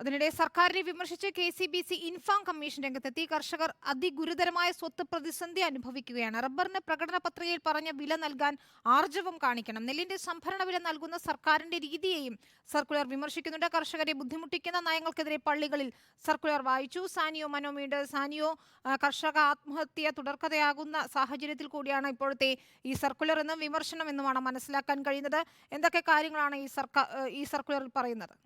അതിനിടെ സർക്കാരിനെ വിമർശിച്ച് K C B C Infam commission രംഗത്തെത്തി. കർഷകർ അതിഗുരുതരമായ സ്വത്ത് പ്രതിസന്ധി അനുഭവിക്കുകയാണ്. റബ്ബറിന് പ്രകടന പത്രികയിൽ പറഞ്ഞ വില നൽകാൻ ആർജവം കാണിക്കണം. നെല്ലിന്റെ സംഭരണ വില നൽകുന്ന സർക്കാരിന്റെ രീതിയെയും സർക്കുലർ വിമർശിക്കുന്നുണ്ട്. കർഷകരെ ബുദ്ധിമുട്ടിക്കുന്ന നയങ്ങൾക്കെതിരെ പള്ളികളിൽ സർക്കുലർ വായിച്ചു. സാനിയോ മനോമിയുടെ സാനിയോ കർഷക ആത്മഹത്യ തുടർക്കഥയാകുന്ന സാഹചര്യത്തിൽ കൂടിയാണ് ഇപ്പോഴത്തെ ഈ സർക്കുലർ എന്നും വിമർശനം എന്നുമാണ് മനസ്സിലാക്കാൻ കഴിയുന്നത്. എന്തൊക്കെ കാര്യങ്ങളാണ് ഈ സർക്കാർ ഈ സർക്കുലറിൽ പറയുന്നത്?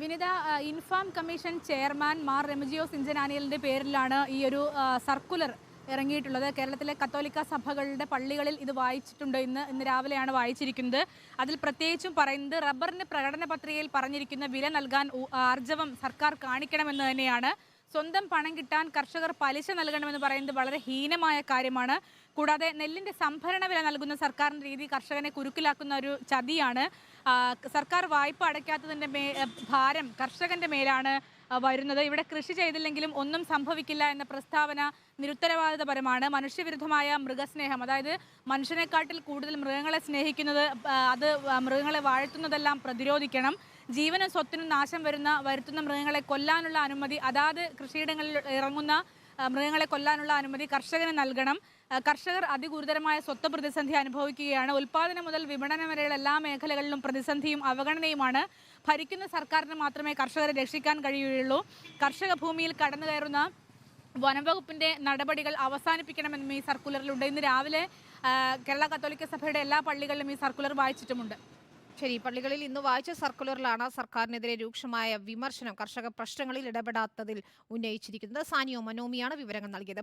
വിനിത ഇൻഫാം കമ്മീഷൻ ചെയർമാൻ മാർ രമജിയോ സിഞ്ചനാനിയലിന്റെ പേരിലാണ് ഈ ഒരു സർക്കുലർ ഇറങ്ങിയിട്ടുള്ളത്. കേരളത്തിലെ കത്തോലിക്ക സഭകളുടെ പള്ളികളിൽ ഇത് വായിച്ചിട്ടുണ്ട്. ഇന്ന് ഇന്ന് രാവിലെയാണ് വായിച്ചിരിക്കുന്നത്. അതിൽ പ്രത്യേകിച്ചും പറയുന്നത് റബ്ബറിന് പ്രകടന പത്രികയിൽ പറഞ്ഞിരിക്കുന്ന വില നൽകാൻ ആർജവം സർക്കാർ കാണിക്കണമെന്ന് തന്നെയാണ്. സ്വന്തം പണം കിട്ടാൻ കർഷകർ പലിശ നൽകണമെന്ന് പറയുന്നത് വളരെ ഹീനമായ കാര്യമാണ്. കൂടാതെ നെല്ലിന്റെ സംഭരണ വില നൽകുന്ന സർക്കാരിന്റെ രീതി കർഷകനെ കുരുക്കിലാക്കുന്ന ഒരു ചതിയാണ്. സർക്കാർ വായ്പ അടയ്ക്കാത്തതിന്റെ മേ ഭാരം കർഷകന്റെ മേലാണ് വരുന്നത്. ഇവിടെ കൃഷി ചെയ്തില്ലെങ്കിലും ഒന്നും സംഭവിക്കില്ല എന്ന പ്രസ്താവന നിരുത്തരവാദിതപരമാണ്. മനുഷ്യവിരുദ്ധമായ മൃഗസ്നേഹം അതായത് മനുഷ്യനെക്കാട്ടിൽ കൂടുതൽ മൃഗങ്ങളെ സ്നേഹിക്കുന്നത് അത് മൃഗങ്ങളെ വാഴ്ത്തുന്നതെല്ലാം പ്രതിരോധിക്കണം. ജീവനും സ്വത്തിനും നാശം വരുന്ന വരുത്തുന്ന മൃഗങ്ങളെ കൊല്ലാനുള്ള അനുമതി അതാത് കൃഷിയിടങ്ങളിൽ ഇറങ്ങുന്ന മൃഗങ്ങളെ കൊല്ലാനുള്ള അനുമതി കർഷകന് നൽകണം. കർഷകർ അതിഗുരുതരമായ സ്വത്ത് പ്രതിസന്ധി അനുഭവിക്കുകയാണ്. ഉൽപാദനം മുതൽ വിപണനം വരെയുള്ള എല്ലാ മേഖലകളിലും പ്രതിസന്ധിയും അവഗണനയുമാണ്. ഭരിക്കുന്ന സർക്കാരിന് മാത്രമേ കർഷകരെ രക്ഷിക്കാൻ കഴിയുകയുള്ളൂ. കർഷക ഭൂമിയിൽ കടന്നു കയറുന്ന വനംവകുപ്പിന്റെ നടപടികൾ അവസാനിപ്പിക്കണമെന്നും ഈ സർക്കുലറിലുണ്ട്. ഇന്ന് രാവിലെ കേരള കത്തോലിക്ക സഭയുടെ എല്ലാ പള്ളികളിലും ഈ സർക്കുലർ വായിച്ചിട്ടുമുണ്ട്. ശരി പള്ളികളിൽ ഇന്ന് വായിച്ച സർക്കുലറിലാണ് സർക്കാരിനെതിരെ രൂക്ഷമായ വിമർശനം കർഷക പ്രശ്നങ്ങളിൽ ഇടപെടാത്തതിൽ ഉന്നയിച്ചിരിക്കുന്നത്. സാനിയോ മനോമിയാണ് വിവരങ്ങൾ നൽകിയത്.